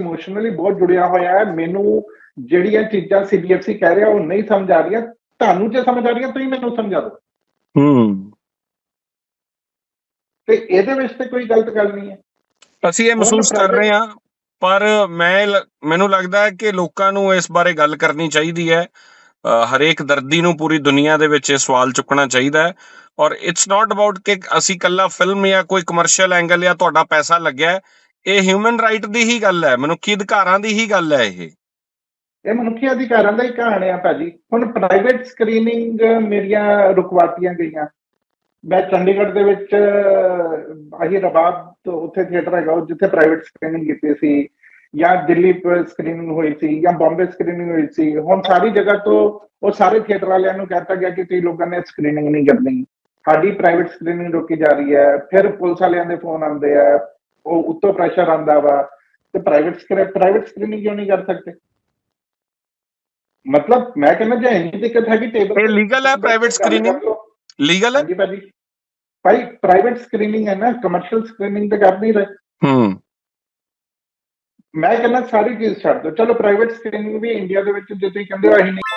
Emotionally ਬਹੁਤ ਜੁੜਿਆ ਹੋਇਆ ਹੈ। ਮੈਨੂੰ ਜਿਹੜੀਆਂ ਚੀਜ਼ਾਂ ਸੀਬੀਐਫਸੀ ਕਹਿ ਰਿਹਾ ਉਹ ਨਹੀਂ ਸਮਝ ਆ ਰਹੀਆਂ। ਤੁਹਾਨੂੰ ਜੇ ਸਮਝ ਆ ਰਹੀਆਂ ਤੁਸੀਂ ਮੈਨੂੰ ਸਮਝਾ ਦਿਓ। ਹੂੰ। ਤੇ ਇਹਦੇ ਵਿੱਚ ਤੇ ਕੋਈ ਗਲਤ ਗੱਲ ਨਹੀਂ ਹੈ। ਅਸੀਂ ਇਹ ਮਹਿਸੂਸ ਕਰ ਰਹੇ ਹਾਂ ਪਰ ਮੈਂ ਮੈਨੂੰ ਲੱਗਦਾ ਹੈ ਕਿ ਲੋਕਾਂ ਨੂੰ ਇਸ ਬਾਰੇ ਗੱਲ ਕਰਨੀ ਚਾਹੀਦੀ ਹੈ। ਹਰੇਕ ਦਰਦੀ ਨੂੰ ਪੂਰੀ ਦੁਨੀਆ ਦੇ ਵਿੱਚ ਇਹ ਸਵਾਲ ਚੁੱਕਣਾ ਚਾਹੀਦਾ ਹੈ। ਔਰ ਇਟਸ ਨਾਟ ਅਬਾਊਟ ਕਿ ਅਸੀਂ ਕੱਲਾ ਫਿਲਮ ਜਾਂ ਕੋਈ ਕਮਰਸ਼ੀਅਲ ਐਂਗਲ ਜਾਂ ਤੁਹਾਡਾ ਪੈਸਾ ਲੱਗਿਆ ਹੈ। ਇਹ ਹਿਊਮਨ ਰਾਈਟ ਦੀ ਹੀ ਗੱਲ ਹੈ, ਮਨੁੱਖੀ ਅਧਿਕਾਰਾਂ ਦੀ ਹੀ ਗੱਲ ਹੈ ਇਹ। ਇਹ ਮਨੁੱਖੀ ਅਧਿਕਾਰਾਂ ਦਾ ਹੀ ਕਹਾਣੀ ਆ ਭਾਜੀ। ਹੁਣ ਪ੍ਰਾਈਵੇਟ ਸਕਰੀਨਿੰਗ ਮੇਰੀਆਂ ਰੁਕਵਾਤੀਆਂ ਗਈਆਂ। ਮੈਂ ਚੰਡੀਗੜ੍ਹ ਦੇ ਵਿੱਚ ਆਹੀ ਰਬਾਬ ਉੱਥੇ ਥੀਏਟਰ ਹੈਗਾ ਜਿੱਥੇ ਪ੍ਰਾਈਵੇਟ ਸਕਰੀਨਿੰਗ ਕੀਤੀ ਸੀ, ਜਾਂ ਦਿੱਲੀ ਸਕਰੀਨਿੰਗ ਹੋਈ ਸੀ, ਜਾਂ ਬੰਬੇ ਸਕਰੀਨਿੰਗ ਹੋਈ ਸੀ। ਹੁਣ ਸਾਰੀ ਜਗ੍ਹਾ ਤੋਂ ਉਹ ਸਾਰੇ ਥੀਏਟਰ ਵਾਲਿਆਂ ਨੂੰ ਕਹਿਤਾ ਗਿਆ ਕਿ ਤੁਸੀਂ ਲੋਕਾਂ ਨੇ ਸਕਰੀਨਿੰਗ ਨਹੀਂ ਕਰਨੀ। ਸਾਡੀ ਪ੍ਰਾਈਵੇਟ ਸਕਰੀਨਿੰਗ ਰੋਕੀ ਜਾ ਰਹੀ ਹੈ, ਫਿਰ ਪੁਲਿਸ ਵਾਲਿਆਂ ਦੇ ਫੋਨ ਆਉਂਦੇ ਆ ਉਹ ਉੱਤੋਂ ਪ੍ਰੈਸ਼ਰ ਆਉਂਦਾ ਵਾ ਤੇ ਪ੍ਰਾਈਵੇਟ ਪ੍ਰਾਈਵੇਟ ਸਕਰੀਨਿੰਗ ਕਿਉਂ ਨਹੀਂ ਕਰ ਸਕਦੇ? ਮਤਲਬ ਮੈਂ ਕਹਿੰਦਾ ਜੇ ਇੰਨੀ ਦਿੱਕਤ ਹੈਗੀ ਟੇਬਲ ਇਹ legal ਹੈ private screening? ਲੀਗਲ ਹੈ? ਭਾਜੀ। ਭਾਈ ਪ੍ਰਾਈਵੇਟ ਸਕਰੀਨਿੰਗ ਹੈ ਨਾ ਕਮਰਸ਼ੀਅਲ ਸਕਰੀਨਿੰਗ ਤੇ ਕਰ ਨਹੀਂ ਰਹੇ। ਹੂੰ। ਮੈਂ ਕਹਿੰਦਾ ਸਾਰੀ ਚੀਜ਼ ਛੱਡ ਦਿਓ। ਚਲੋ ਪ੍ਰਾਈਵੇਟ ਸਕਰੀਨਿੰਗ ਵੀ ਇੰਡੀਆ ਦੇ ਵਿੱਚ ਜੇ ਤੁਸੀਂ ਕਹਿੰਦੇ ਹੋ ਅਸੀਂ ਨਹੀਂ